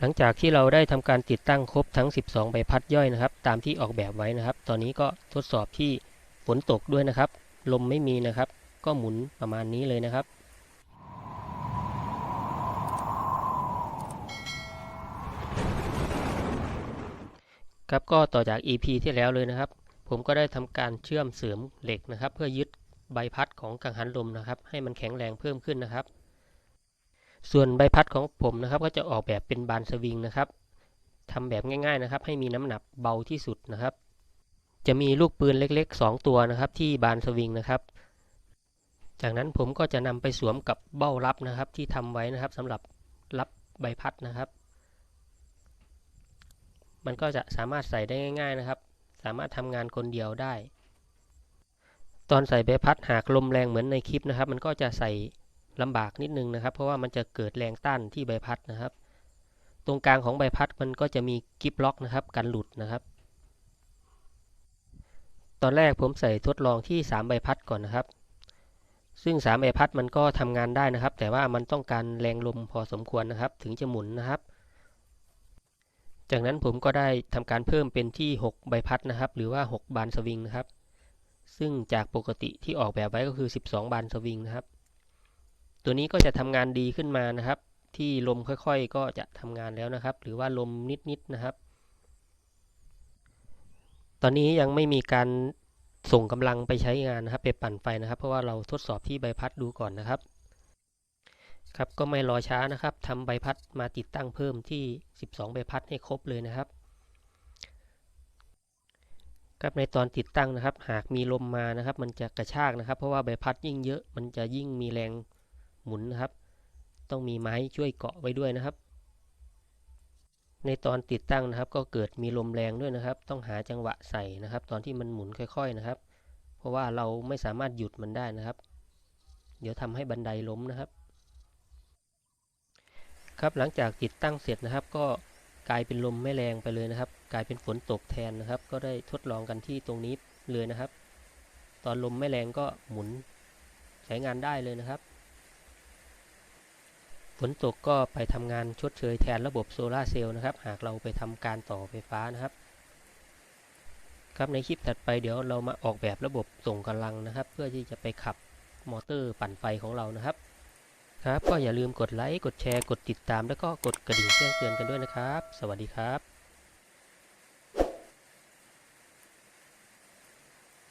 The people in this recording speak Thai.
หลังจากที่เราได้ทำการติดตั้งครบทั้ง 12 ใบพัดย่อยนะครับ ตามที่ออกแบบไว้นะครับ ตอนนี้ก็ทดสอบที่ฝนตกด้วยนะครับ ลมไม่มีนะครับ ก็หมุนประมาณนี้เลยนะครับครับก็ต่อจาก EP ที่แล้วเลยนะครับ ผมก็ได้ทำการเชื่อมเสริมเหล็กนะครับ เพื่อยึดใบพัดของกังหันลมนะครับ ให้มันแข็งแรงเพิ่มขึ้นนะครับ ส่วนใบพัดของผมนะครับ ก็จะออกแบบเป็นบานสวิงนะครับทำแบบง่าย ๆนะครับ ให้มีน้ำหนักเบาที่สุดนะครับ จะมีลูกปืนเล็กๆ 2 ตัวนะครับ ที่บานสวิงนะครับ จากนั้นผมก็จะนำไปสวมกับเบ้ารับนะครับ ที่ทำไว้นะครับสำหรับรับใบพัดนะครับ มันก็จะสามารถใส่ได้ง่าย ๆนะครับ สามารถทำงานคนเดียวได้ ตอนใส่ใบพัดหากลมแรงเหมือนในคลิปนะครับ มันก็จะใส่ ลำบากนิดนึงนะครับ เพราะว่ามันจะเกิดแรงต้านที่ใบพัดนะครับ ตรงกลางของใบพัดมันก็จะมีกิฟล็อกนะครับกันหลุดนะครับ ตอนแรกผมใส่ทดลองที่ 3 ใบพัดก่อนนะครับ ซึ่ง 3 ใบพัดมันก็ทำงานได้นะครับ แต่ว่ามันต้องการแรงลมพอสมควรนะครับ ถึงจะหมุนนะครับ จากนั้นผมก็ได้ทำการเพิ่มเป็นที่ 6 ใบพัดนะครับ หรือว่า 6 บานสวิงนะครับ ซึ่งจากปกติที่ออกแบบไว้ก็คือ 12 บานสวิงนะครับ ตัวนี้ก็จะทำงานดีขึ้นมานะครับ ที่ลมค่อยๆ ก็จะทำงานแล้วนะครับ หรือว่าลมนิดๆนะครับ ตอนนี้ยังไม่มีการส่งกำลังไปใช้งานนะครับ ไปปั่นไฟนะครับ เพราะว่าเราทดสอบที่ใบพัดดูก่อนนะครับ ครับก็ไม่รอช้านะครับทำใบพัดมาติดตั้งเพิ่มที่ 12 ใบพัดให้ครบเลยนะครับครับในตอนติดตั้งนะครับ หากมีลมมานะครับ มันจะกระชากนะครับ เพราะว่าใบพัดยิ่งเยอะมันจะยิ่งมีแรง หมุนนะครับ ต้องมีไม้ช่วยเกาะไว้ด้วยนะครับ ในตอนติดตั้งนะครับ ก็เกิดมีลมแรงด้วยนะครับ ต้องหาจังหวะใส่นะครับ ตอนที่มันหมุนค่อย ๆนะครับ เพราะว่าเราไม่สามารถหยุดมันได้นะครับ เดี๋ยวทำให้บันไดล้มนะครับ ครับหลังจากติดตั้งเสร็จนะครับ ก็กลายเป็นลมไม่แรงไปเลยนะครับ กลายเป็นฝนตกแทนนะครับ ก็ได้ทดลองกันที่ตรงนี้เลยนะครับ ตอนลมไม่แรงก็หมุนใช้งานได้เลยนะครับ ฝนตกก็ไปทำงานชดเชยแทนระบบโซลาเซลล์นะครับ หากเราไปทำการต่อไฟฟ้านะครับ ครับในคลิปถัดไปเดี๋ยวเรามาออกแบบระบบส่งกำลังนะครับ เพื่อที่จะไปขับมอเตอร์ปั่นไฟของเรานะครับ ครับก็อย่าลืมกดไลค์กดแชร์กดติดตาม แล้วก็กดกระดิ่งแจ้งเตือนกันด้วยนะครับ สวัสดีครับ